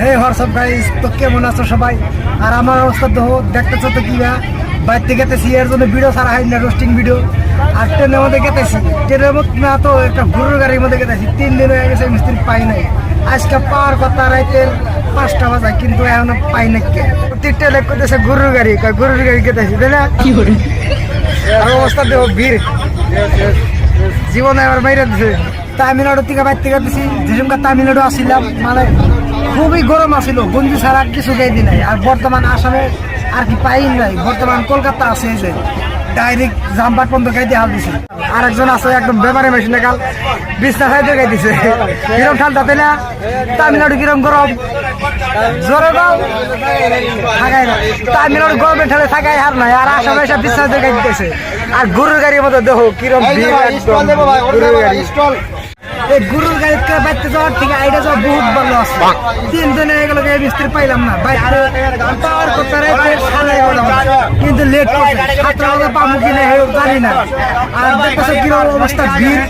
হে WhatsApp guys তো কেমন আছো সবাই? আর আমার অবস্থা তো দেখতেছো তো কিবা? বাইরে গেতেছি এর জন্য ভিডিও সারা হয় না রোস্টিং ভিডিও আর ট্রেনের মধ্যে গেতেছি। ট্রেনের মধ্যে না তো একটা গরুর গাড়ির মধ্যে গেতেছি। তিন দিন হয়ে গেছে মিস্ত্রি পাই নাই। আজকে পাওয়ার কথা রাইতের পাঁচটা বাজায় কিন্তু এখনও পাই না কে? প্রত্যেকটা লেখ করতেছে গরুর গাড়ি গরুর গাড়ি গেতেছি তাই না? কি করে? আর অবস্থা দেখো ভিড়। জীবনে এবার বাইরে দিছে। তামিলনাড়ু থেকে বাইর থেকে দিছি তামিলনাড়ু আসছিলাম মানে খুবই গরম আসিল গঞ্জি ছাড়া কিছু গাই নাই। আর বর্তমান আসামে আর কি পাই নাই। বর্তমান কলকাতা আছে যে, ডাইরেক্ট জাম্পার পর্যন্ত গাই দিয়ে হাল দিছে। আর একজন আছে, একদম বেমারি মেশিনে কাল বিছনা খাইতে গাই দিছে। কিরম ঠান্ডা তাই না? তামিলনাড়ু কিরম গরম? জোরে দাও থাকাই না তামিলনাড়ু গরমে ঠেলে থাকাই হার নাই। আর আসামে এসে বিছনা দিয়ে গাই দিতেছে। আর গরুর গাড়ির মতো দেখো, কিরম ভিড় একদম। গরুর গাড়ি। এই গরুর গাড়িতে বাইতে যাওয়ার থেকে আইডা যাওয়া বহুত ভালো আছে। তিন দিন হয়ে গেল এই মিস্ত্রি পাইলাম না। বাইরে পাওয়ার করতে রাইতে সাড়ে এগারোটা বাজে। কিন্তু লেট সাতটা বাজে পাবো কিনা জানি না। আর দেখতেছে কীরকম অবস্থা ভিড়।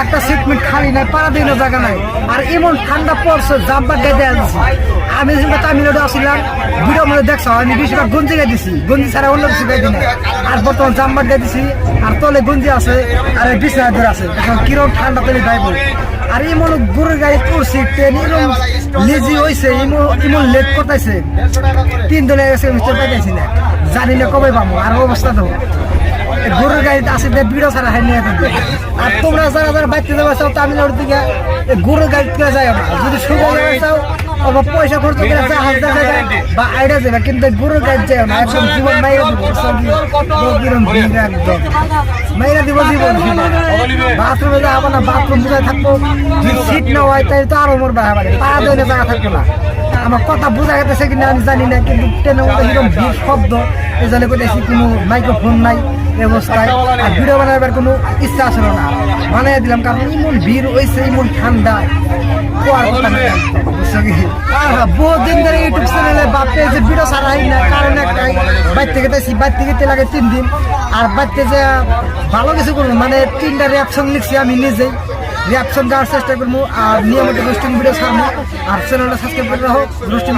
একটা সিটমেন্ট খালি নাই পাড়া দিন জায়গা নাই। আর এমন ঠান্ডা পড়ছে জাম্পার ডেটে আসছি আমি যেটা তামিলনাড়ু আসছিলাম ভিডিও মধ্যে দেখছ আমি বেশিরভাগ গঞ্জি গাই দিছি গঞ্জি ছাড়া অন্য কিছু গাই দিই। আর বর্তমান জাম্পার গাই দিছি, আর তলে গঞ্জি আছে, আর বিছনা ধরে আছে। এখন কীরকম ঠান্ডা তলে যাইব। আর এমন গরুর গাড়ি করছি, ট্রেন এরকম লেজি হয়েছে এমন এমন লেট করতেছে। তিন দলে গেছে মিস্টার পাইতেছি না। জানি না কবে পাবো, আর অবস্থা তো। গরুর গাড়িতে আসে যে ভিড়ও ছাড়া হয় নিয়ে আর তোমরা যারা যারা বাইতে যাবে, চাও তামিলনাড়ু এই গরুর গাড়িতে যায় যদি সুযোগ চাও পয়সা খরচ করে বা আইডা যাবে কিন্তু গরুর না, একদম জীবন দিব জীবন বাথরুমে যাব না, বাথরুম বুঝায় থাকব। সিট না হয় তাই তো আরও মোর বাড়া বাড়ে। পাড়া দইলে জায়গা থাকব না। আমার কথা বোঝা গেছে কিনা আমি জানি না, কিন্তু ট্রেনের মধ্যে এরকম ভিড়, শব্দ। এই জন্য কইতেছি কোনো মাইক্রোফোন নাই অবস্থায় আর ভিডিও বানাবার কোনো ইচ্ছা আসলো না। বানাই দিলাম, কারণ এমন ভিড় হয়েছে এমন ঠান্ডা। ইউটিউব চ্যানেলে বাপে যে ভিডিও ছাড়া হয় কারণ একটাই বাইর থেকে দেখছি বাইর থেকে তে তিন দিন আর বাইরতে যে ভালো কিছু করব মানে তিনটা রিয়াকশন লিখছি আমি নিজেই রিয়াকশন দেওয়ার চেষ্টা করব, আর নিয়মিত রোস্টিং ভিডিও ছাড়বো আর চ্যানেলটা সাবস্ক্রাইব করে রাখো রোস্টিং?